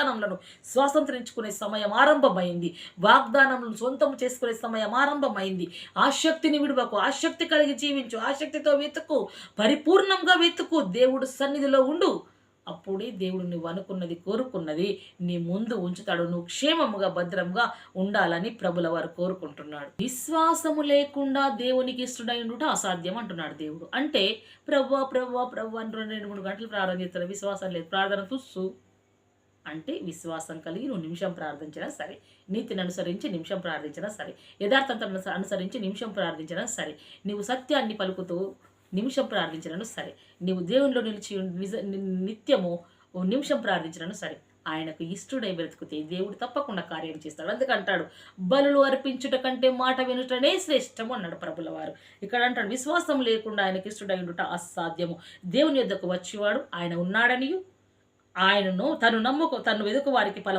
వాగ్దానములను స్వాతంత్రించుకునే సమయం ఆరంభమైంది. వాగ్దానములను సొంతం చేసుకునే సమయం ఆరంభమైంది. ఆసక్తిని విడువకు ఆసక్తి కలిగి జీవించు ఆసక్తితో వెతుకు పరిపూర్ణంగా వెతుకు దేవుడు సన్నిధిలో ఉండు. అప్పుడే దేవుడు నువ్వు అనుకున్నది కోరుకున్నది నీ ముందు ఉంచుతాడు. నువ్వు క్షేమముగా భద్రంగా ఉండాలని ప్రభుల వారు కోరుకుంటున్నాడు. విశ్వాసము లేకుండా దేవునికి ఇష్టడై ఉండుట అసాధ్యం అంటున్నాడు దేవుడు. అంటే ప్రభు ప్రభు ప్రభు అని రెండు రెండు మూడు గంటలు ప్రార్థన చేస్తారు విశ్వాసం లేదు ప్రార్థన తుస్సు. అంటే విశ్వాసం కలిగి నువ్వు నిమిషం ప్రార్థించినా సరే నీతిని అనుసరించి నిమిషం ప్రార్థించినా సరే యథార్థతను అనుసరించి నిమిషం ప్రార్థించినా సరే నీవు సత్యాన్ని పలుకుతూ నిమిషం ప్రార్థించినను సరే నీవు దేవునిలో నిలిచి నిజ నిత్యము ఓ నిమిషం ప్రార్థించినను సరే ఆయనకు ఇష్టడై బ్రతికితే దేవుడు తప్పకుండా కార్యం చేస్తాడు. అందుకంటాడు బలులు అర్పించుట కంటే మాట వినుటనే శ్రేష్టము అన్నాడు ప్రభుల వారు ఇక్కడ అంటాడు విశ్వాసం లేకుండా ఆయనకి ఇష్టడై ఉండుట అసాధ్యము. దేవుని యొద్దకు వచ్చేవాడు ఆయన ఉన్నాడనియు ఆయనను తను నమ్ముకు తను వెదుకు వారికి ఫలం